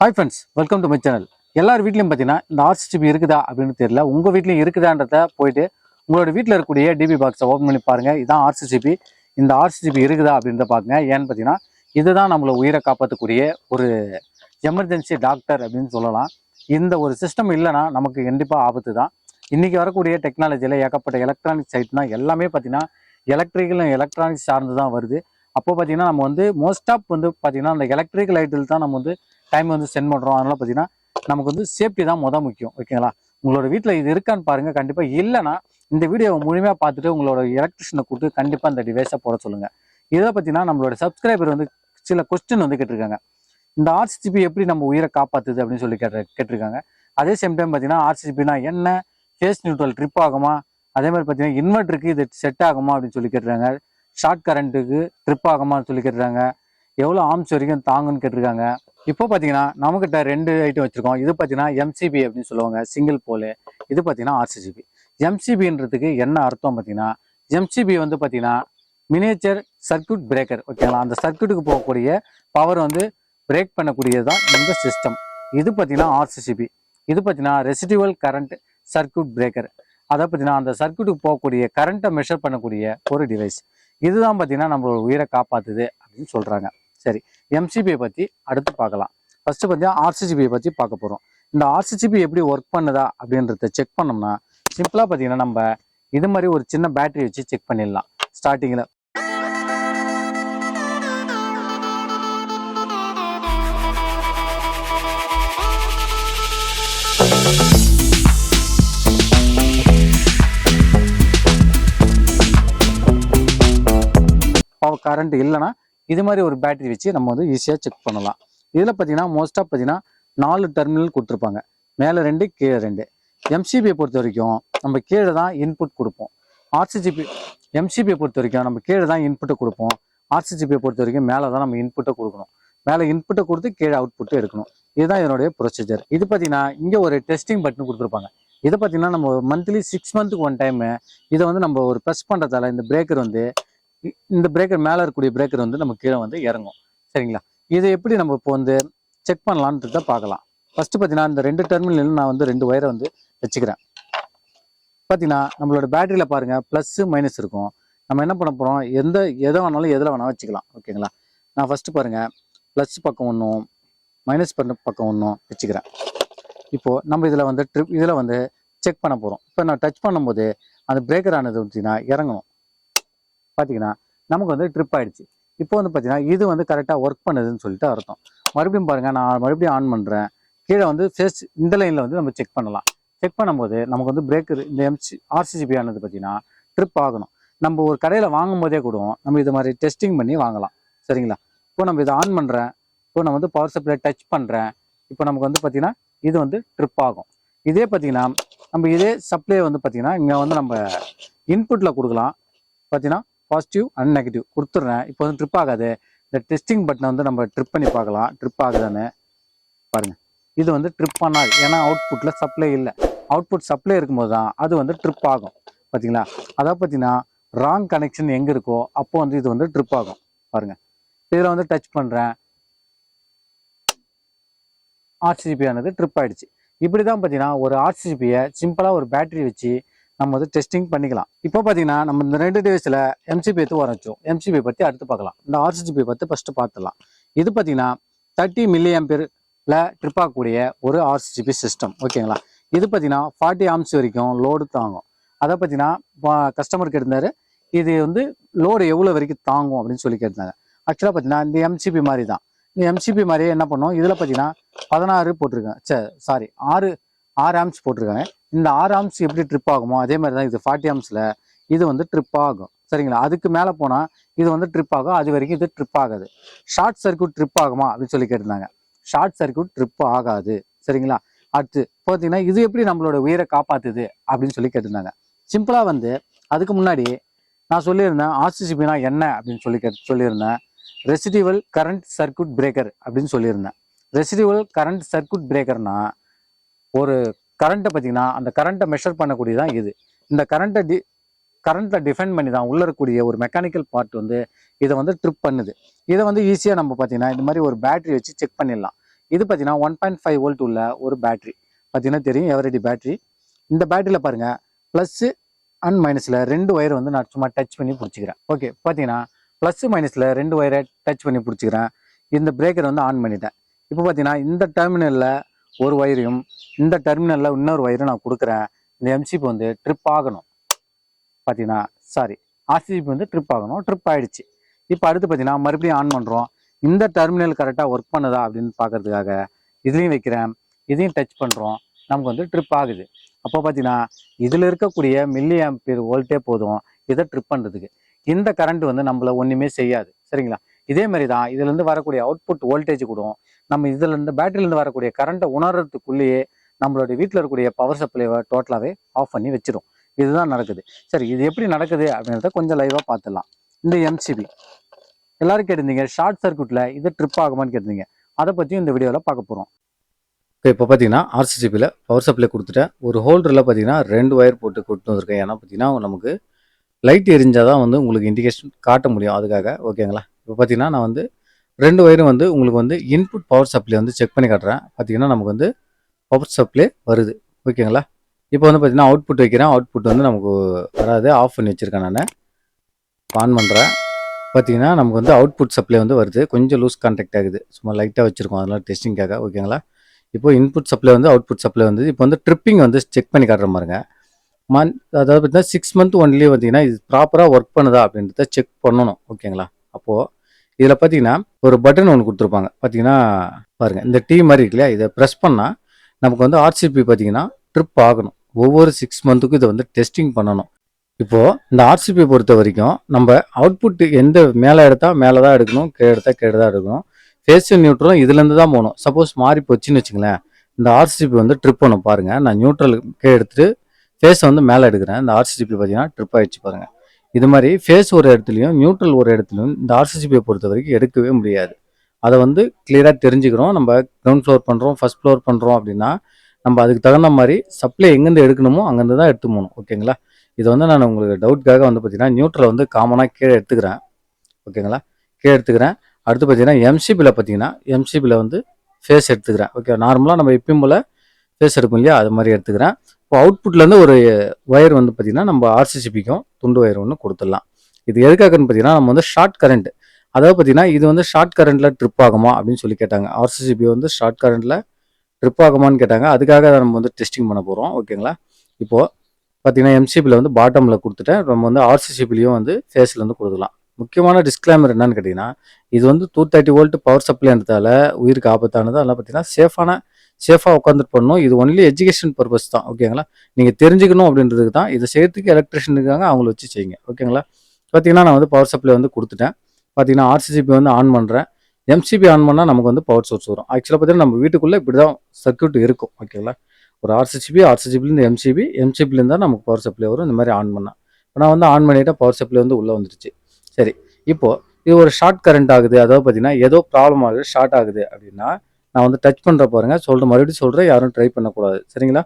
Hi friends welcome to my channel எல்லார் வீட்லையும் பார்த்தீங்கன்னா இந்த ஆர்சிசிபி இருக்குதா அப்படின்னு தெரியல. உங்கள் வீட்லையும் இருக்குதான்றத போயிட்டு உங்களோட வீட்டில் இருக்கக்கூடிய டிபி பாக்ஸை ஓப்பன் பண்ணி பாருங்க. இதான் ஆர்சிசிபி இந்த ஆர்சிசிபி இருக்குதா அப்படின்றத பாருங்க. ஏன்னு பார்த்தீங்கன்னா இதுதான் நம்மளை உயிரை காப்பாற்றக்கூடிய ஒரு எமர்ஜென்சி டாக்டர் அப்படின்னு சொல்லலாம். இந்த ஒரு சிஸ்டம் இல்லைன்னா நமக்கு கண்டிப்பாக ஆபத்து தான். இன்றைக்கி வரக்கூடிய டெக்னாலஜியில் ஏகப்பட்ட எலக்ட்ரானிக்ஸ் சைட்னா எல்லாமே பார்த்தீங்கன்னா எலக்ட்ரிக்கல் எலக்ட்ரானிக்ஸ் சார்ந்து தான் வருது. அப்போ பார்த்தீங்கன்னா நம்ம வந்து மோஸ்ட் ஆஃப் வந்து பார்த்தீங்கன்னா அந்த எலக்ட்ரிக்கல் ஐட்டில் தான் நம்ம வந்து டைம் வந்து சென்ட் பண்ணுறோம் அதனால் பார்த்தீங்கன்னா நமக்கு வந்து சேஃப்டி தான் மொதல் முக்கியம். ஓகேங்களா உங்களோட வீட்டில் இது இருக்கான்னு பாருங்கள் கண்டிப்பாக இல்லைன்னா இந்த வீடியோவை முழுமையாக பார்த்துட்டு உங்களோட எலக்ட்ரிஷனை கூப்பிட்டு கண்டிப்பாக இந்த டிவைஸை போட சொல்லுங்கள் இதை பார்த்தீங்கன்னா நம்மளோட சப்ஸ்கிரைபர் வந்து சில கொஸ்டின் வந்து கேட்டிருக்காங்க. இந்த ஆர்சிபி எப்படி நம்ம உயிரை காப்பாற்றுது அப்படின்னு சொல்லி கேட்டு கேட்டிருக்காங்க. அதே சேம் டைம் பார்த்தீங்கன்னா ஆர்சிபினா என்ன? ஃபேஸ் நியூட்ரல் ட்ரிப் ஆகுமா? அதே மாதிரி பார்த்தீங்கன்னா இன்வெர்ட்டருக்கு இது செட் ஆகுமா அப்படின்னு சொல்லி கேட்டுறாங்க ஷார்ட் கரண்ட்டுக்கு ட்ரிப் ஆகுமான்னு சொல்லி கேட்டுறாங்க எவ்வளோ ஆம்ஸ் வரைக்கும் தாங்குன்னு கேட்டிருக்காங்க. இப்போ பார்த்தீங்கன்னா நம்மக்கிட்ட ரெண்டு ஐட்டம் வச்சுருக்கோம். இது பார்த்தீங்கன்னா எம்சிபி அப்படின்னு சொல்லுவாங்க. சிங்கிள் போலு இது பார்த்தீங்கன்னா ஆர்சிஜிபி எம்சிபின்றதுக்கு என்ன அர்த்தம் பார்த்தீங்கன்னா எம்சிபி வந்து பார்த்தீங்கன்னா மினியேச்சர் சர்க்யூட் பிரேக்கர் ஓகேங்களா அந்த சர்க்யூட்டுக்கு போகக்கூடிய பவர் வந்து பிரேக் பண்ணக்கூடியது தான் இந்த சிஸ்டம் இது பார்த்தீங்கன்னா ஆர்சிசிபி இது பார்த்தீங்கன்னா ரெசிடிவல் கரண்ட் சர்க்யூட் பிரேக்கர் அதை பார்த்தீங்கன்னா அந்த சர்க்யூட்டுக்கு போகக்கூடிய கரண்ட்டை மெஷர் பண்ணக்கூடிய ஒரு டிவைஸ் இதுதான் பார்த்தீங்கன்னா நம்மளோட உயிரை காப்பாற்றுது அப்படின்னு சொல்கிறாங்க சரி எம்சிபியை பற்றி அடுத்து பார்க்கலாம். ஃபர்ஸ்ட் பார்த்தீங்கன்னா ஆர்சிஜிபியை பற்றி பார்க்க போகிறோம் இந்த ஆர்சிஜிபி எப்படி ஒர்க் பண்ணுதா அப்படின்றத செக் பண்ணோம்னா சிம்பிளாக பார்த்தீங்கன்னா நம்ம இது மாதிரி ஒரு சின்ன பேட்டரி வச்சு செக் பண்ணிடலாம். ஸ்டார்டிங்கில் கரண்ட் இல்லைன்னா இது மாதிரி ஒரு பேட்டரி வச்சு நம்ம வந்து ஈஸியாக செக் பண்ணலாம். இதில் பார்த்தீங்கன்னா மோஸ்ட்டாக பார்த்தீங்கன்னா நாலு டெர்மினல் கொடுத்துருப்பாங்க. மேலே ரெண்டு கீழே ரெண்டு. எம்சிபியை பொறுத்த வரைக்கும் நம்ம கீழே தான் இன்புட் கொடுப்போம். ஆர்சிஜிபி எம்சிபியை பொறுத்த வரைக்கும் நம்ம கீழே தான் இன்புட்டை கொடுப்போம். ஆர்சிஜிபியை பொறுத்த வரைக்கும் மேலே தான் நம்ம இன்புட்டை கொடுக்கணும். மேலே இன்புட்டை கொடுத்து கீழே அவுட்புட்டை எடுக்கணும். இதுதான் இதனுடைய ப்ரொசீஜர் இது பார்த்தீங்கன்னா இங்கே ஒரு டெஸ்டிங் பட்டன் கொடுத்துருப்பாங்க. இதை பார்த்தீங்கன்னா நம்ம மந்த்லி சிக்ஸ் மந்த்துக்கு ஒன் டைமு இதை வந்து நம்ம ஒரு ப்ரெஸ் பண்ணுறதால இந்த பிரேக்கர் வந்து இந்த பிரேக்கர் மேலே இருக்கக்கூடிய பிரேக்கர் வந்து நம்ம கீழே வந்து இறங்கும். சரிங்களா? இதை எப்படி நம்ம இப்போ வந்து செக் பண்ணலான்றத பார்க்கலாம். ஃபஸ்ட்டு பார்த்தீங்கன்னா இந்த ரெண்டு டெர்மினல் நான் வந்து ரெண்டு ஒயரை வந்து வச்சுக்கிறேன். பார்த்தீங்கன்னா நம்மளோட பேட்டரியில் பாருங்கள் ப்ளஸ்ஸு மைனஸ் இருக்கும். நம்ம என்ன பண்ண போகிறோம் எந்த எதை வேணாலும் எதில் வேணாலும் வச்சுக்கலாம். ஓகேங்களா? நான் ஃபஸ்ட்டு பாருங்கள் ப்ளஸ் பக்கம் ஒன்றும் மைனஸ் பண்ண பக்கம் ஒன்றும் வச்சுக்கிறேன். இப்போது நம்ம இதில் வந்து ட்ரிப் இதில் வந்து செக் பண்ண போகிறோம் இப்போ நான் டச் பண்ணும்போது அந்த பிரேக்கர் ஆனது பார்த்தீங்கன்னா இறங்கணும். பார்த்தீங்கன்னா நமக்கு வந்து ட்ரிப் ஆயிடுச்சு. இப்போ வந்து பார்த்தீங்கன்னா இது வந்து கரெக்டாக ஒர்க் பண்ணுதுன்னு சொல்லிட்டு அர்த்தம். மறுபடியும் பாருங்கள் நான் மறுபடியும் ஆன் பண்ணுறேன் கீழே வந்து ஃபேஸ் இந்த லைனில் வந்து நம்ம செக் பண்ணலாம். செக் பண்ணும்போது நமக்கு வந்து பிரேக் இந்த எம்சி ஆர்சிசிபி ஆனது பார்த்தீங்கன்னா ட்ரிப் ஆகணும். நம்ம ஒரு கடையில் வாங்கும் போதே கூட நம்ம இது மாதிரி டெஸ்டிங் பண்ணி வாங்கலாம். சரிங்களா? இப்போ நம்ம இதை ஆன் பண்ணுறேன் இப்போ நம்ம வந்து பவர் சப்ளை டச் பண்ணுறேன் இப்போ நமக்கு வந்து பார்த்தீங்கன்னா இது வந்து ட்ரிப் ஆகும். இதே பார்த்தீங்கன்னா நம்ம இதே சப்ளை வந்து பார்த்தீங்கன்னா இங்கே வந்து நம்ம இன்புட்டில் கொடுக்கலாம். பார்த்தீங்கன்னா பாசிட்டிவ் அண்ட் நெகட்டிவ் கொடுத்துட்றேன். இப்போ வந்து ட்ரிப் ஆகாது. இந்த டெஸ்டிங் பட்டனை வந்து நம்ம ட்ரிப் பண்ணி பார்க்கலாம். ட்ரிப் ஆகுதான்னு பாருங்கள் இது வந்து ட்ரிப் பண்ணாது. ஏன்னா அவுட்புட்டில் சப்ளை இல்லை. அவுட்புட் சப்ளை இருக்கும்போது தான் அது வந்து ட்ரிப் ஆகும். பார்த்தீங்களா? அதாவது பார்த்தீங்கன்னா ராங் கனெக்ஷன் எங்கே இருக்கோ அப்போ வந்து இது வந்து ட்ரிப் ஆகும். பாருங்கள் இதில் வந்து டச் பண்ணுறேன் ஆர்சிஜிபி ஆனது ட்ரிப் ஆகிடுச்சு இப்படி தான் பார்த்தீங்கன்னா ஒரு ஆர்சிஜிபியை சிம்பிளாக ஒரு பேட்டரி வச்சு நம்ம வந்து டெஸ்டிங் பண்ணிக்கலாம். இப்போ பார்த்தீங்கன்னா நம்ம இந்த ரெண்டு டிவைஸில் எம்சிபி எடுத்து வரைச்சோம் எம்சிபி பற்றி அடுத்து பார்க்கலாம். இந்த ஆர்சிஜிபி பற்றி ஃபஸ்ட்டு பார்த்துடலாம். இது பார்த்தீங்கன்னா தேர்ட்டி மில்லி ஆம்பியரில் ட்ரிப்பாகக்கூடிய ஒரு ஆர்சிஜிபி சிஸ்டம் ஓகேங்களா இது பார்த்தீங்கன்னா ஃபார்ட்டி ஆம்ஸ் வரைக்கும் லோடு தாங்கும். அதை பார்த்தீங்கன்னா கஸ்டமர் கேட்டிருந்தாரு இது வந்து லோடு எவ்வளோ வரைக்கும் தாங்கும் அப்படின்னு சொல்லி கேட்டிருந்தாங்க. ஆக்சுவலாக பார்த்தீங்கன்னா இந்த எம்சிபி மாதிரி தான் இந்த எம்சிபி மாதிரியே என்ன பண்ணும்? இதில் பார்த்தீங்கன்னா பதினாறு போட்டிருக்கேன் சே சாரி ஆறு ஆறு ஆம்ஸ் போட்டிருக்காங்க. இந்த ஆறு ஆம்ஸ் எப்படி ட்ரிப் ஆகுமோ அதே மாதிரி தான் இது ஃபார்ட்டி ஆம்ஸில் இது வந்து ட்ரிப் ஆகும். சரிங்களா? அதுக்கு மேலே போனால் இது வந்து ட்ரிப் ஆகும். அது வரைக்கும் இது ட்ரிப் ஆகாது. ஷார்ட் சர்க்யூட் ட்ரிப் ஆகுமா அப்படின்னு சொல்லி கேட்டிருந்தாங்க. ஷார்ட் சர்க்யூட் ட்ரிப் ஆகாது. சரிங்களா? அடுத்து பார்த்தீங்கன்னா இது எப்படி நம்மளோட உயிரை காப்பாத்துது அப்படின்னு சொல்லி கேட்டிருந்தாங்க. சிம்பிளாக வந்து அதுக்கு முன்னாடி நான் சொல்லியிருந்தேன் ஆர்சிசிபினா என்ன அப்படின்னு சொல்லி கேட்டு சொல்லியிருந்தேன். ரெசிடிவல் கரண்ட் சர்க்யூட் பிரேக்கர் அப்படின்னு சொல்லியிருந்தேன். ரெசிடிவல் கரண்ட் சர்க்யூட் பிரேக்கர்னா ஒரு கரண்ட்டை பார்த்தீங்கன்னா அந்த கரண்ட்டை மெஷர் பண்ணக்கூடியதான் இது. இந்த கரண்ட்டை டி கரண்ட்டை டிஃபைன் பண்ணி தான் உள்ள இருக்கக்கூடிய ஒரு மெக்கானிக்கல் பார்ட் வந்து இதை வந்து ட்ரிப் பண்ணுது. இதை வந்து ஈஸியாக நம்ம பார்த்தீங்கன்னா இந்த மாதிரி ஒரு பேட்டரி வச்சு செக் பண்ணிடலாம். இது பார்த்தீங்கன்னா ஒன் பாயிண்ட் ஃபைவ் வோல்ட் உள்ள ஒரு பேட்டரி பார்த்தீங்கன்னா தெரியும் எவரடி பேட்டரி இந்த பேட்டரியில் பாருங்கள் ப்ளஸ்ஸு அண்ட் மைனஸில் ரெண்டு ஒயர் வந்து நான் சும்மா டச் பண்ணி பிடிச்சிக்கிறேன். ஓகே பார்த்தீங்கன்னா ப்ளஸ்ஸு மைனஸில் ரெண்டு ஒயரை டச் பண்ணி பிடிச்சிக்கிறேன். இந்த பிரேக்கர் வந்து ஆன் பண்ணிட்டேன். இப்போ பார்த்தீங்கன்னா இந்த டெர்மினலில் ஒரு ஒயரையும் இந்த டெர்மினலில் இன்னொரு ஒயரும் நான் கொடுக்குறேன். இந்த எம்சிபி வந்து ட்ரிப் ஆகணும். பார்த்தீங்கன்னா சாரி ஆர்சிபி வந்து ட்ரிப் ஆகணும் ட்ரிப் ஆகிடுச்சு இப்போ அடுத்து பார்த்தீங்கன்னா மறுபடியும் ஆன் பண்ணுறோம் இந்த டெர்மினல் கரெக்டாக ஒர்க் பண்ணுதா அப்படின்னு பார்க்கறதுக்காக இதுலேயும் வைக்கிறேன். இதையும் டச் பண்ணுறோம் நமக்கு வந்து ட்ரிப் ஆகுது. அப்போ பார்த்தீங்கன்னா இதில் இருக்கக்கூடிய மில்லி ஆம்பியர் வோல்ட்டே போதும். இதை ட்ரிப் பண்ணுறதுக்கு இந்த கரண்ட் வந்து நம்மள ஒன்றுமே செய்யாது. சரிங்களா? இதே மாதிரி தான் இதுலேருந்து வரக்கூடிய அவுட்புட் வோல்டேஜ் கூட நம்ம இதுலேருந்து பேட்டரியிலேருந்து வரக்கூடிய கரண்ட்டை உணர்றதுக்குள்ளேயே நம்மளுடைய வீட்டில் இருக்கக்கூடிய பவர் சப்ளைவை டோட்டலாகவே ஆஃப் பண்ணி வச்சிடும் இதுதான் நடக்குது. சரி இது எப்படி நடக்குது அப்படின்றத கொஞ்சம் லைவாக பார்த்துடலாம். இந்த எம்சிபி எல்லாரும் கேட்டிருந்தீங்க ஷார்ட் சர்க்யூட்டில் இது ட்ரிப் ஆகுமான்னு கேட்டிருந்தீங்க. அதை பற்றியும் இந்த வீடியோவில் பார்க்க போகிறோம் இப்போ இப்போ பார்த்தீங்கன்னா ஆர்சிசிபியில் பவர் சப்ளை கொடுத்துட்டேன். ஒரு ஹோல்டரில் பார்த்தீங்கன்னா ரெண்டு ஒயர் போட்டு கொடுத்து வந்திருக்கேன். ஏன்னா பார்த்தீங்கன்னா நமக்கு லைட் எரிஞ்சால் தான் வந்து உங்களுக்கு இண்டிகேஷன் காட்ட முடியும். அதுக்காக ஓகேங்களா இப்போ பார்த்தீங்கன்னா நான் வந்து ரெண்டு ஒயரும் வந்து உங்களுக்கு வந்து இன்புட் பவர் சப்ளை வந்து செக் பண்ணி காட்டுறேன். பார்த்தீங்கன்னா நமக்கு வந்து பவர் சப்ளை வருது. ஓகேங்களா? இப்போ வந்து பார்த்தீங்கன்னா அவுட்புட் வைக்கிறேன். அவுட்புட் வந்து நமக்கு வராது. ஆஃப் பண்ணி வச்சுருக்கேன் நான். ஆன் பண்ணுறேன் பார்த்தீங்கன்னா நமக்கு வந்து அவுட்புட் சப்ளை வந்து வருது. கொஞ்சம் லூஸ் கான்டாக்ட் ஆகுது. சும்மா லைட்டாக வச்சுருக்கோம். அதெல்லாம் டெஸ்டிங்காக ஓகேங்களா? இப்போ இன்புட் சப்ளை வந்து அவுட்புட் சப்ளை வந்து இப்போ வந்து ட்ரிப்பிங் வந்து செக் பண்ணி காட்டுற மாதிரிங்க மந்த் அதாவது பார்த்தீங்கன்னா சிக்ஸ் மந்த் ஒன்லேயே பார்த்தீங்கன்னா இது ப்ராப்பராக ஒர்க் பண்ணுதா அப்படின்றத செக் பண்ணணும். ஓகேங்களா? அப்போது இதில் பார்த்தீங்கன்னா ஒரு பட்டன் ஒன்று கொடுத்துருப்பாங்க. பார்த்தீங்கன்னா பாருங்கள் இந்த டீ மாதிரி இருக்கு இல்லையா? இதை ப்ரெஸ் பண்ணால் நமக்கு வந்து ஆர்சிபி பார்த்தீங்கன்னா ட்ரிப் ஆகணும். ஒவ்வொரு சிக்ஸ் மந்த்துக்கும் இதை வந்து டெஸ்டிங் பண்ணணும். இப்போது இந்த ஆர்சிபி பொறுத்த வரைக்கும் நம்ம அவுட்புட் எந்த மேலே எடுத்தால் மேலே தான் எடுக்கணும் கீழே எடுத்தால் கீழே தான் எடுக்கணும் ஃபேஸ் நியூட்ரலும் இதுலேருந்து தான் போகணும். சப்போஸ் மாறி போச்சுன்னு வச்சுங்களேன் இந்த ஆர்சிபி வந்து ட்ரிப் பண்ணணும் பாருங்கள் நான் நியூட்ரல் கீழே எடுத்துகிட்டு ஃபேஸை வந்து மேலே எடுக்கிறேன். இந்த ஆர்சிபி பார்த்தீங்கன்னா ட்ரிப் ஆகிடுச்சு பாருங்கள் இது மாதிரி ஃபேஸ் ஒரு இடத்துலையும் நியூட்ரல் ஒரு இடத்துலையும் இந்த ஆர்சிசிபியை பொறுத்த வரைக்கும் எடுக்கவே முடியாது. அதை வந்து கிளியராக தெரிஞ்சுக்கிறோம். நம்ம கிரவுண்ட் ஃப்ளோர் பண்ணுறோம் ஃபர்ஸ்ட் ஃப்ளோர் பண்ணுறோம் அப்படின்னா நம்ம அதுக்கு தகுந்த மாதிரி சப்ளை எங்கேருந்து எடுக்கணுமோ அங்கேருந்து தான் எடுத்து போகணும். ஓகேங்களா இது வந்து நான் உங்களுக்கு டவுட்காக வந்து பார்த்தீங்கன்னா நியூட்ரல் வந்து காமனாக கீழே எடுத்துக்கிறேன். ஓகேங்களா கீழே எடுத்துக்கிறேன். அடுத்து பார்த்தீங்கன்னா எம்சிபியில் பார்த்தீங்கன்னா எம்சிபியில் வந்து ஃபேஸ் எடுத்துக்கிறேன். ஓகே நார்மலாக நம்ம எப்பயும் போல் ஃபேஸ் எடுக்கும் இல்லையா? அது மாதிரி எடுத்துக்கிறேன். இப்போ அவுட்புட்லேருந்து ஒரு ஒயர் வந்து பார்த்திங்கன்னா நம்ம ஆர்சிசிபிக்கும் துண்டு ஒயர் ஒன்று கொடுத்துடலாம். இது எதுக்காகன்னு பார்த்தீங்கன்னா நம்ம வந்து ஷார்ட் கரண்ட் அதாவது பார்த்தீங்கன்னா இது வந்து ஷார்ட் கரண்ட்டில் ட்ரிப் ஆகுமா அப்படின்னு சொல்லி கேட்டாங்க. ஆர்சிசிபி வந்து ஷார்ட் கரண்ட்டில் ட்ரிப் ஆகுமான்னு கேட்டாங்க. அதுக்காக நம்ம வந்து டெஸ்டிங் பண்ண போகிறோம் ஓகேங்களா இப்போது பார்த்தீங்கன்னா எம்சிபியில் வந்து பாட்டமில் கொடுத்துட்டேன். நம்ம வந்து ஆர்சிசிபிலையும் வந்து ஃபேஸில் வந்து கொடுக்கலாம் முக்கியமான டிஸ்க்ளைமர் என்னன்னு கேட்டிங்கன்னா இது வந்து டூ தேர்ட்டி வோல்ட் பவர் சப்ளைன்றதால உயிருக்கு ஆபத்தானது? அதெல்லாம் பார்த்தீங்கன்னா சேஃபான சேஃபாக உட்காந்துட்டு பண்ணணும். இது ஒன்லி எஜுகேஷன் பர்பஸ் தான். ஓகேங்களா நீங்கள் தெரிஞ்சுக்கணும் அப்படின்றதுக்கு தான் இதை செய்யறதுக்கு எலக்ட்ரிஷியன் இருக்காங்க. அவங்கள வச்சு செய்யுங்க. ஓகேங்களா பார்த்தீங்கன்னா நான் வந்து பவர் சப்ளை வந்து கொடுத்துட்டேன். பார்த்தீங்கன்னா ஆர்சிசிபி வந்து ஆன் பண்ணுறேன் எம்சிபி ஆன் பண்ணால் நமக்கு வந்து பவர் சோர்ஸ் வரும். ஆக்சுவலாக பார்த்தீங்கன்னா நம்ம வீட்டுக்குள்ளே இப்படி தான் சர்க்கியூட் இருக்கும் ஓகேங்களா ஒரு ஆர்சிசிபி ஆர்சிசிபிலேருந்து எம்சிபி எம்சிபிலேருந்து தான் நமக்கு பவர் சப்ளை வரும். இந்த மாதிரி ஆன் பண்ணால் இப்போ நான் வந்து ஆன் பண்ணிவிட்டேன் பவர் சப்ளை வந்து உள்ளே வந்துருச்சு. சரி. இப்போது இது ஒரு ஷார்ட் கரண்ட் ஆகுது. அதாவது பார்த்தீங்கன்னா ஏதோ ப்ராப்ளம் ஆகுது ஷார்ட் ஆகுது அப்படின்னா நான் வந்து டச் பண்ணுற பாருங்க. சொல்கிறேன் மறுபடியும் சொல்கிறேன் யாரும் ட்ரை பண்ணக்கூடாது. சரிங்களா?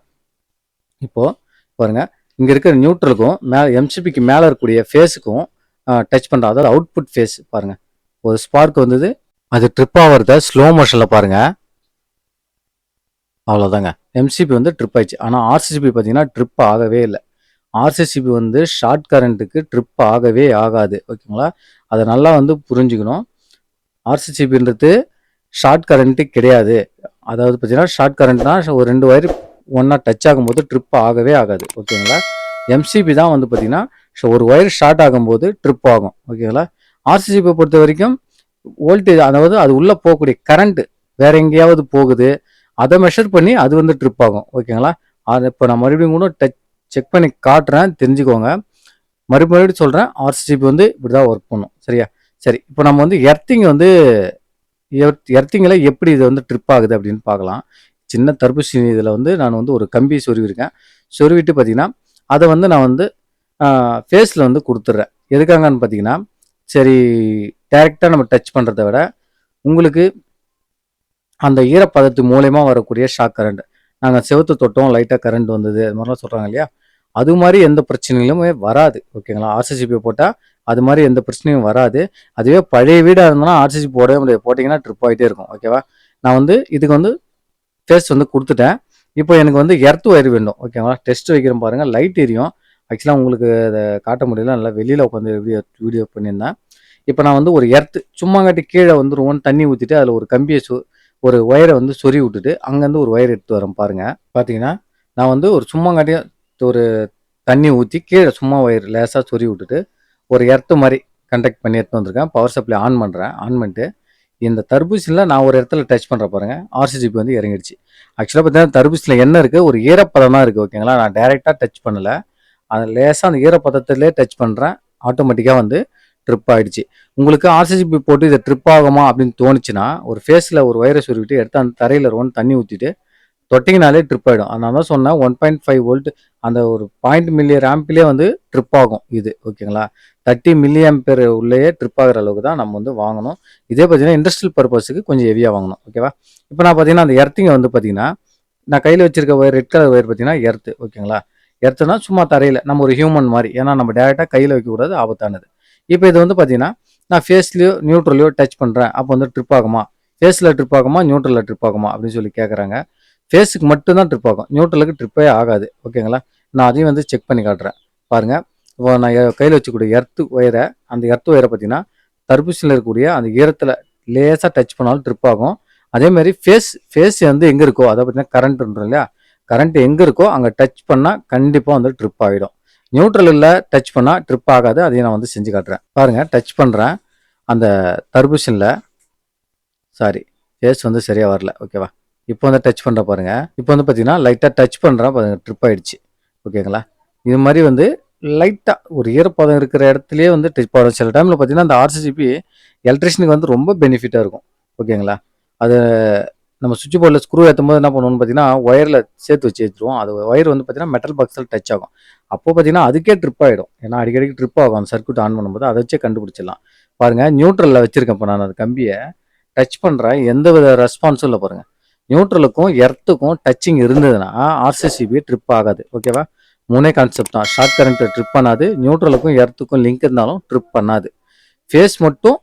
இப்போது பாருங்கள் இங்கே இருக்கிற நியூட்ரலுக்கும் மேலே எம்சிபிக்கு மேலே இருக்கக்கூடிய ஃபேஸுக்கும் டச் பண்ணுற அதாவது அவுட்புட் ஃபேஸ் பாருங்கள் ஒரு ஸ்பார்க் வந்தது. அது ட்ரிப் ஆகிறத ஸ்லோ மோஷனில் பாருங்கள் அவ்வளோதாங்க எம்சிபி வந்து ட்ரிப் ஆயிடுச்சு. ஆனால் ஆர்சிசிபி பார்த்தீங்கன்னா ட்ரிப் ஆகவே இல்லை. ஆர்சிசிபி வந்து ஷார்ட் கரண்ட்டுக்கு ட்ரிப் ஆகவே ஆகாது. ஓகேங்களா? அதை நல்லா வந்து புரிஞ்சுக்கணும். ஆர்சிசிபின்றது ஷார்ட் கரண்ட்டு கிடையாது. அதாவது பார்த்தீங்கன்னா ஷார்ட் கரண்ட்னா ஒரு ரெண்டு ஒயர் ஒன்றா டச் ஆகும்போது ட்ரிப் ஆகவே ஆகாது. ஓகேங்களா எம்சிபி தான் வந்து பார்த்தீங்கன்னா ஸோ ஒரு ஒயர் ஷார்ட் ஆகும்போது ட்ரிப் ஆகும். ஓகேங்களா ஆர்சிசிபி பொறுத்த வரைக்கும் வோல்டேஜ் அதாவது அது உள்ளே போகக்கூடிய கரண்ட் வேற எங்கேயாவது போகுது. அதை மெஷர் பண்ணி அது வந்து ட்ரிப் ஆகும். ஓகேங்களா அது இப்போ நான் மறுபடியும் கூட டச் செக் பண்ணி காட்டுறேன். தெரிஞ்சுக்கோங்க. மறுபடியும் மறுபடியும் சொல்கிறேன் ஆர்சிசிபி வந்து இப்படி தான் ஒர்க் பண்ணும். சரியா? சரி இப்போ நம்ம வந்து எர்த்திங் வந்து எர்த்திங்கில் எப்படி இது வந்து ட்ரிப் ஆகுது அப்படின்னு பார்க்கலாம். சின்ன தர்பூசணி இதில் வந்து நான் வந்து ஒரு கம்பி சொருவிருக்கேன் சொருவிட்டு பார்த்தீங்கன்னா அதை வந்து நான் வந்து ஃபேஸில் வந்து கொடுத்துட்றேன். எதுக்காகன்னு பார்த்தீங்கன்னா சரி டைரெக்டாக நம்ம டச் பண்ணுறத விட உங்களுக்கு அந்த ஈரப்பதத்து மூலயமா வரக்கூடிய ஷாக் கரண்ட் நாங்கள் செவுத்து தொட்டோம் லைட்டாக கரண்ட் வந்தது அது மாதிரிலாம் சொல்கிறாங்க இல்லையா? அது மாதிரி எந்த பிரச்சனைகளுமே வராது ஓகேங்களா ஆர்சிசிபி போட்டால் அது மாதிரி எந்த பிரச்சனையும் வராது. அதுவே பழைய வீடாக இருந்தோம்னா ஆர்சிசி போடவே முடியாது. போட்டிங்கன்னா ட்ரிப் ஆகிட்டே இருக்கும். ஓகேவா நான் வந்து இதுக்கு வந்து டெஸ்ட் வந்து கொடுத்துட்டேன். இப்போ எனக்கு வந்து எர்த் ஒயர் வேண்டும். ஓகேங்களா டெஸ்ட் வைக்கிறேன் பாருங்கள் லைட் எரியும். ஆக்சுவலாக உங்களுக்கு அதை காட்ட முடியல. நல்லா வெளியில் உட்காந்து வீடியோ வீடியோ பண்ணியிருந்தேன். இப்போ நான் வந்து ஒரு எர்த்து சும்மாங்காட்டி கீழே வந்து தண்ணி ஊற்றிட்டு அதில் ஒரு கம்பியை சொ ஒரு ஒயரை வந்து சொறி விட்டுட்டு அங்கேருந்து ஒரு ஒயர் எடுத்து வரேன் பாருங்கள் பார்த்தீங்கன்னா நான் வந்து ஒரு சும்மாங்காட்டி ஒரு தண்ணி ஊற்றி கீழே சும்மா ஒயர் லேசாக சொறி விட்டுட்டு ஒரு எர்த்து மாதிரி கண்டக்ட் பண்ணி எடுத்து வந்திருக்கேன். பவர் சப்ளை ஆன் பண்ணுறேன் ஆன் பண்ணிட்டு இந்த தர்பூசணியில் நான் ஒரு இடத்துல டச் பண்ணுற பாருங்க. ஆர்சிஜிபி வந்து இறங்கிடுச்சு. ஆக்சுவலாக பார்த்தீங்கன்னா தர்பூசணியில் என்ன இருக்குது ஒரு ஈரப்பதம் தான் இருக்குது ஓகேங்களா நான் டைரெக்டாக டச் பண்ணலை. அது லேசாக அந்த ஈரப்பதத்திலே டச் பண்ணுறேன் ஆட்டோமேட்டிக்காக வந்து ட்ரிப் ஆகிடுச்சு உங்களுக்கு ஆர்சிஜிபி போட்டு இதை ட்ரிப் ஆகுமா அப்படின்னு தோணுச்சுன்னா ஒரு ஃபேஸில் ஒரு வைரஸ் உருவிட்டு எடுத்து அந்த தரையில் ஒன்று தண்ணி ஊற்றிட்டு தொட்டிங்கனாலே ட்ரிப் ஆகிடும் அதனால தான் சொன்னேன் ஒன் பாயிண்ட் ஃபைவ் வோல்ட் அந்த ஒரு பாயிண்ட் மில்லியர் ஆம்பிலே வந்து ட்ரிப் ஆகும் இது ஓகேங்களா தேர்ட்டி மில்லி பேர் உள்ளேயே ட்ரிப் ஆகிற அளவுக்கு தான் நம்ம வந்து வாங்கணும். இதே பார்த்தீங்கன்னா இண்டஸ்ட்ரியல் பர்பஸுக்கு கொஞ்சம் ஹெவியாக வாங்கணும் ஓகேவா இப்போ நான் பார்த்தீங்கன்னா அந்த எர்த்திங்கை வந்து பார்த்தீங்கன்னா நான் கையில் வச்சிருக்க ஒயர் ரெட் கலர் ஒயர் பார்த்தீங்கன்னா எர்த்து ஓகேங்களா எர்த்துனா சும்மா தரையில் நம்ம ஒரு ஹியூமன் மாதிரி. ஏன்னா நம்ம டேரெக்டாக கையில் வைக்கக்கூடாது ஆபத்தானது. இப்போ இது வந்து பார்த்தீங்கன்னா நான் ஃபேஸ்லேயோ நியூட்ரலையோ டச் பண்ணுறேன் அப்போ வந்து ட்ரிப் ஆகுமா? ஃபேஸில் ட்ரிப் ஆகுமா? நியூட்ரலில் ட்ரிப் ஆகுமா? அப்படின்னு சொல்லி கேட்குறாங்க ஃபேஸுக்கு மட்டும்தான் ட்ரிப் ஆகும். நியூட்ரலுக்கு ட்ரிப்பே ஆகாது. ஓகேங்களா நான் அதையும் வந்து செக் பண்ணி காட்டுறேன். பாருங்கள் இப்போ நான் கையில் வச்சுக்கூடிய எர்த்து ஒயரை அந்த எர்த்து ஒயரை பார்த்தீங்கன்னா தர்பூசணியில் இருக்கக்கூடிய அந்த ஈரத்தில் லேசாக டச் பண்ணாலும் ட்ரிப் ஆகும். அதேமாதிரி ஃபேஸ் ஃபேஸ் வந்து எங்கே இருக்கோ அதை பார்த்தீங்கன்னா கரண்ட்ன்றோம் இல்லையா? கரண்ட் எங்கே இருக்கோ அங்கே டச் பண்ணால் கண்டிப்பாக வந்து ட்ரிப் ஆகிடும் நியூட்ரலில் டச் பண்ணால் ட்ரிப் ஆகாது. அதையும் நான் வந்து செஞ்சு காட்டுறேன். பாருங்கள் டச் பண்ணுறேன் அந்த தர்பூசணியில் சாரி ஃபேஸ் வந்து சரியாக வரல. ஓகேவா இப்போ வந்து டச் பண்ணுற பாருங்கள் இப்போ வந்து பார்த்தீங்கன்னா லைட்டாக டச் பண்ணுறேன் பாருங்கள் ட்ரிப் ஆகிடுச்சு ஓகேங்களா இது மாதிரி வந்து லைட்டாக ஒரு ஈரப்பதம் இருக்கிற இடத்துலையே வந்து டச் ஆகும் சில டைமில் பார்த்தீங்கன்னா அந்த ஆர்சிஜிபி எலக்ட்ரிஷனுக்கு வந்து ரொம்ப பெனிஃபிட்டாக இருக்கும். ஓகேங்களா அது நம்ம சுவிட்ச் போர்டில் ஸ்க்ரூ ஏற்றும் போது என்ன பண்ணுவோம்னு பார்த்தீங்கன்னா ஒயரில் சேர்த்து வச்சு ஏற்றுருவோம் அது ஒயர் வந்து பார்த்தீங்கன்னா மெட்டல் பாக்ஸில் டச் ஆகும். அப்போ பார்த்தீங்கன்னா அதுக்கே ட்ரிப் ஆகிடும் ஏன்னா அடிக்கடிக்கு ட்ரிப் ஆகும். அந்த சர்க்யூட் ஆன் பண்ணும்போது அதை வச்சே கண்டுபிடிச்சிடலாம். பாருங்கள் நியூட்ரலில் வச்சுருக்கேன் இப்போ நான் அந்த கம்பியை. டச் பண்ணுறேன் எந்த வித ரெஸ்பான்ஸும் இல்லை பாருங்கள் நியூட்ரலுக்கும் எர்த்துக்கும் டச்சிங் இருந்ததுன்னா ஆர்சிசிபி ட்ரிப் ஆகாது. ஓகேவா மூணே கான்செப்ட் தான். ஷார்ட் கரண்ட்டை ட்ரிப் பண்ணாது. நியூட்ரலுக்கும் எர்த்துக்கும் லிங்க் இருந்தாலும் ட்ரிப் பண்ணாது. ஃபேஸ் மட்டும்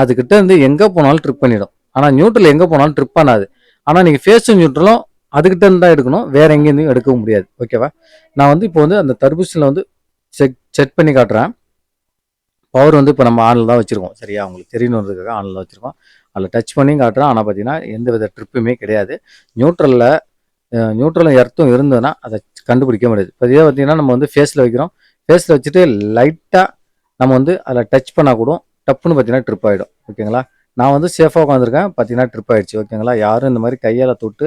அதுக்கிட்ட இருந்து எங்கே போனாலும் ட்ரிப் பண்ணிடும். ஆனால் நியூட்ரல் எங்கே போனாலும் ட்ரிப் பண்ணாது. ஆனால் நீங்கள் ஃபேஸும் நியூட்ரலும் அதுக்கிட்ட இருந்து தான் எடுக்கணும். வேற எங்கேயும் எடுக்கவும் முடியாது. ஓகேவா நான் வந்து இப்போ வந்து அந்த தர்பூசணியில் வந்து செக் செக் பண்ணி காட்டுறேன். பவர் வந்து இப்போ நம்ம ஆனில் தான் வச்சுருக்கோம். சரியா? உங்களுக்கு தெரியணுன்றதுக்காக ஆனில் தான் வச்சுருக்கோம். அதில் டச் பண்ணி காட்டுறோம் ஆனால் பார்த்தீங்கன்னா எந்த வித ட்ரிப்புமே கிடையாது நியூட்ரலில் நியூட்ரலும் எர்த்தும் இருந்ததுன்னா அதை கண்டுபிடிக்க முடியாது. இப்போ இதே பார்த்தீங்கன்னா நம்ம வந்து ஃபேஸில் வைக்கிறோம். ஃபேஸில் வச்சுட்டு லைட்டாக நம்ம வந்து அதில் டச் பண்ணால் கூட டப்புன்னு பார்த்தீங்கன்னா ட்ரிப் ஆகிடும் ஓகேங்களா நான் வந்து சேஃபாக உட்காந்துருக்கேன் பார்த்தீங்கன்னா ட்ரிப் ஆகிடுச்சு ஓகேங்களா யாரும் இந்த மாதிரி கையால் தொட்டு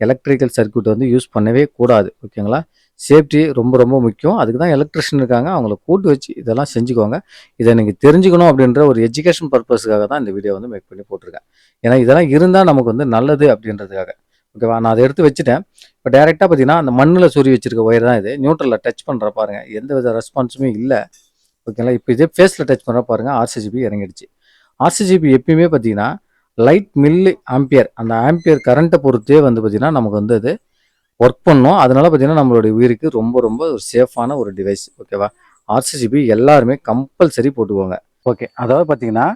எலக்ட்ரிக்கல் சர்க்யூட் வந்து யூஸ் பண்ணவே கூடாது. ஓகேங்களா சேஃப்டி ரொம்ப ரொம்ப முக்கியம். அதுக்கு தான் எலக்ட்ரிஷியன் இருக்காங்க. அவங்கள கூட்டு வச்சு இதெல்லாம் செஞ்சுக்கோங்க. இதை நீங்கள் தெரிஞ்சுக்கணும் அப்படின்ற ஒரு எஜுகேஷன் பர்பஸ்க்காக தான் இந்த வீடியோ வந்து மேக் பண்ணி போட்டிருக்கேன். ஏன்னா இதெல்லாம் இருந்தால் நமக்கு வந்து நல்லது அப்படின்றதுக்காக. ஓகேவா நான் அதை எடுத்து வச்சுட்டேன். இப்போ டேரெக்டாக பார்த்தீங்கன்னா அந்த மண்ணில் சொறி வச்சிருக்க ஒயர் தான் இது. நியூட்ரலில் டச் பண்ணுற பாருங்கள் எந்த வித ரெஸ்பான்ஸுமே இல்லை. ஓகேங்களா இப்போ இதே ஃபேஸில் டச் பண்ணுற பாருங்கள் ஆர்சிஜிபி இறங்கிடுச்சு. ஆர்சிஜிபி எப்பயுமே பார்த்தீங்கன்னா லைட் மில்லி ஆம்பியர் அந்த ஆம்பியர் கரண்ட்டை பொறுத்தே வந்து பார்த்தீங்கன்னா நமக்கு வந்து அது ஒர்க் பண்ணோம். அதனால பார்த்தீங்கன்னா நம்மளுடைய உயிருக்கு ரொம்ப ரொம்ப ஒரு சேஃபான ஒரு டிவைஸ் ஓகேவா ஆர்சிசிபி எல்லாருமே கம்பல்சரி போட்டுக்கோங்க ஓகே அதாவது பார்த்தீங்கன்னா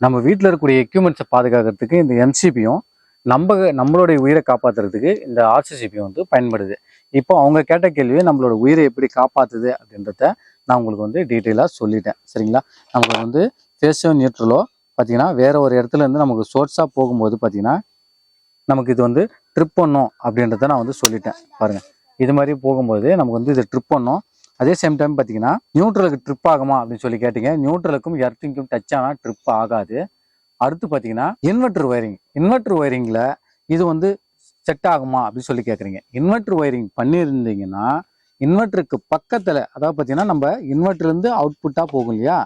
நம்ம வீட்டில் இருக்கக்கூடிய எக்யூப்மெண்ட்ஸை பாதுகாக்கிறதுக்கு இந்த எம்சிபியும் நம்ம நம்மளுடைய உயிரை காப்பாற்றுறதுக்கு இந்த ஆர்சிசிபியும் வந்து பயன்படுது. இப்போ அவங்க கேட்ட கேள்வியை நம்மளோட உயிரை எப்படி காப்பாற்றுது அப்படின்றத நான் உங்களுக்கு வந்து டீட்டெயிலாக சொல்லிட்டேன். சரிங்களா? நமக்கு வந்து ஃபேஷியோ நியூட்ரலோ பார்த்தீங்கன்னா வேற ஒரு இடத்துல இருந்து நமக்கு சோர்ஸாக போகும்போது பார்த்தீங்கன்னா நமக்கு இது வந்து ட்ரிப் பண்ணும் அப்படின்றத நான் வந்து சொல்லிட்டேன். பாருங்கள் இது மாதிரி போகும்போது நமக்கு வந்து இது ட்ரிப் பண்ணும். அதே சேம் டைம் பார்த்தீங்கன்னா நியூட்ரலுக்கு ட்ரிப் ஆகுமா அப்படின்னு சொல்லி கேட்டீங்க. நியூட்ரலுக்கும் எர்த்திங்க்கும் டச் ஆனால் ட்ரிப் ஆகாது. அடுத்து பார்த்தீங்கன்னா இன்வெர்டர் ஒயரிங் இன்வெர்டர் ஒயரிங்கில் இது வந்து செட் ஆகுமா அப்படின்னு சொல்லி கேட்குறீங்க இன்வெர்டர் ஒயரிங் பண்ணியிருந்தீங்கன்னா இன்வெர்டருக்கு பக்கத்தில் அதாவது பார்த்தீங்கன்னா நம்ம இன்வெர்டர்லேருந்து அவுட்புட்டாக போகும் இல்லையா?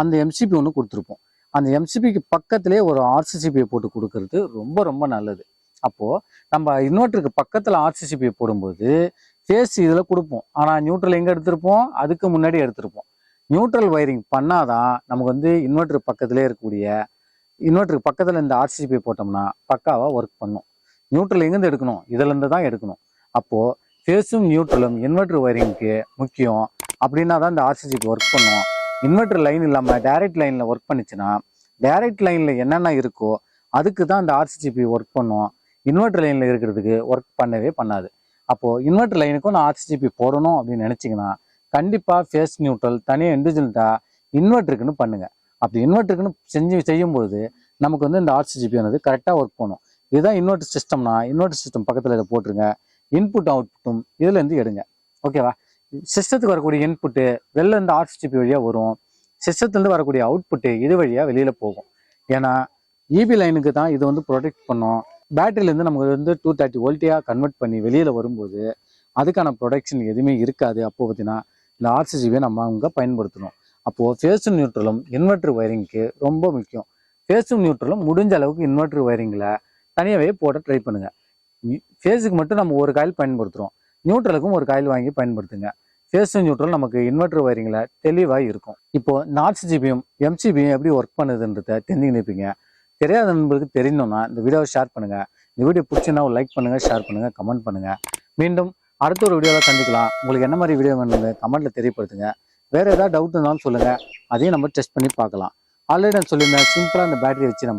அந்த எம்சிபி ஒன்று கொடுத்துருப்போம். அந்த எம்சிபிக்கு பக்கத்திலே ஒரு ஆர்சிசிபியை போட்டு கொடுக்கறது ரொம்ப ரொம்ப நல்லது. அப்போது நம்ம இன்வெர்டருக்கு பக்கத்தில் ஆர்சிசிபியை போடும்போது ஃபேஸ் இதில் கொடுப்போம். ஆனால் நியூட்ரல் எங்கே எடுத்திருப்போம்? அதுக்கு முன்னாடி எடுத்திருப்போம். நியூட்ரல் வயரிங் பண்ணாதான் நமக்கு வந்து இன்வெர்டர் பக்கத்திலே இருக்கக்கூடிய இன்வெர்டருக்கு பக்கத்தில் இந்த ஆர்சிசிபி போட்டோம்னா பக்காவாக ஒர்க் பண்ணும். நியூட்ரல் எங்கேருந்து எடுக்கணும்? இதுலேருந்து தான் எடுக்கணும். அப்போது ஃபேஸும் நியூட்ரலும் இன்வெர்டர் வயரிங்க்கு முக்கியம். அப்படின்னா தான் இந்த ஆர்சிசிபி ஒர்க் பண்ணும். இன்வெர்டர் லைன் இல்லாமல் டைரக்ட் லைனில் ஒர்க் பண்ணுச்சுன்னா டைரக்ட் லைனில் என்னென்ன இருக்கோ அதுக்கு தான் இந்த ஆர்சிஜிபி ஒர்க் பண்ணும். இன்வெர்டர் லைனில் இருக்கிறதுக்கு ஒர்க் பண்ணவே பண்ணாது. அப்போது இன்வெர்டர் லைனுக்கும் நான் ஆர்சிஜிபி போடணும் அப்படின்னு நினச்சிங்கன்னா கண்டிப்பாக ஃபேஸ் நியூட்ரல் தனியாக இண்டிவிஜுவல்ட்டாக இன்வெர்ட்டருக்குன்னு பண்ணுங்கள் அப்படி இன்வெர்ட்டருக்குன்னு செஞ்சு செய்யும்போது நமக்கு வந்து இந்த ஆர்சிஜிபி வந்து கரெக்டாக ஒர்க் பண்ணும். இதுதான் இன்வெர்டர் சிஸ்டம்னா இன்வெர்டர் சிஸ்டம் பக்கத்தில் இதை போட்டுருங்க. இன்புட் அவுட்புட்டும் இதுலேருந்து எடுங்க. ஓகேவா சிஸ்டத்துக்கு வரக்கூடிய இன்புட்டு வெளில இருந்து ஆர்சிஜிபி வழியாக வரும். சிஸ்டத்துலேருந்து வரக்கூடிய அவுட்புட்டு இது வழியாக வெளியில் போகும். ஏன்னா இபி லைனுக்கு தான் இது வந்து ப்ரொடெக்ட் பண்ணும். பேட்டரியிலேருந்து நமக்கு வந்து டூ தேர்ட்டி வோல்ட்டியாக கன்வெர்ட் பண்ணி வெளியில் வரும்போது அதுக்கான ப்ரொடக்ஷன் எதுவுமே இருக்காது அப்போ பார்த்தீங்கன்னா இந்த ஆர்சிஜிபியை நம்ம அவங்க பயன்படுத்தணும். அப்போது ஃபேஸும் நியூட்ரலும் இன்வெர்டர் ஒயரிங்க்கு ரொம்ப முக்கியம். ஃபேஸும் நியூட்ரலும் முடிஞ்ச அளவுக்கு இன்வெர்டர் ஒயரிங்கில் தனியாகவே போட ட்ரை பண்ணுங்கள் ஃபேஸுக்கு மட்டும் நம்ம ஒரு காயில் பயன்படுத்துகிறோம் நியூட்ரலுக்கும் ஒரு காயில் வாங்கி பயன்படுத்துங்க. ஃபேஸும் நியூட்ரல் நமக்கு இன்வெர்டர் ஒயரிங்கில் தெளிவாக இருக்கும். இப்போ நார்த் ஜிபியும் எம்சிபியும் எப்படி ஒர்க் பண்ணுதுன்றத தெரிஞ்சுக்கிட்டு நினைப்பீங்க தெரியாத நண்பர்களுக்கு தெரியணும்னா இந்த வீடியோவை ஷேர் பண்ணுங்கள் இந்த வீடியோ பிடிச்சிருந்தா ஒரு லைக் பண்ணுங்கள் ஷேர் பண்ணுங்கள் கமெண்ட் பண்ணுங்கள் மீண்டும் அடுத்த ஒரு வீடியோவில் சந்திக்கலாம். உங்களுக்கு என்ன மாதிரி வீடியோ வேணுங்க கமெண்ட்டில் தெரியப்படுத்துங்க. வேறு ஏதாவது டவுட் இருந்தாலும் சொல்லுங்கள் அதையும் நம்ம டெஸ்ட் பண்ணி பார்க்கலாம். ஆல்ரெடி நான் சொல்லியிருந்தேன் சிம்பிளாக அந்த பேட்டரி வச்சு நம்ம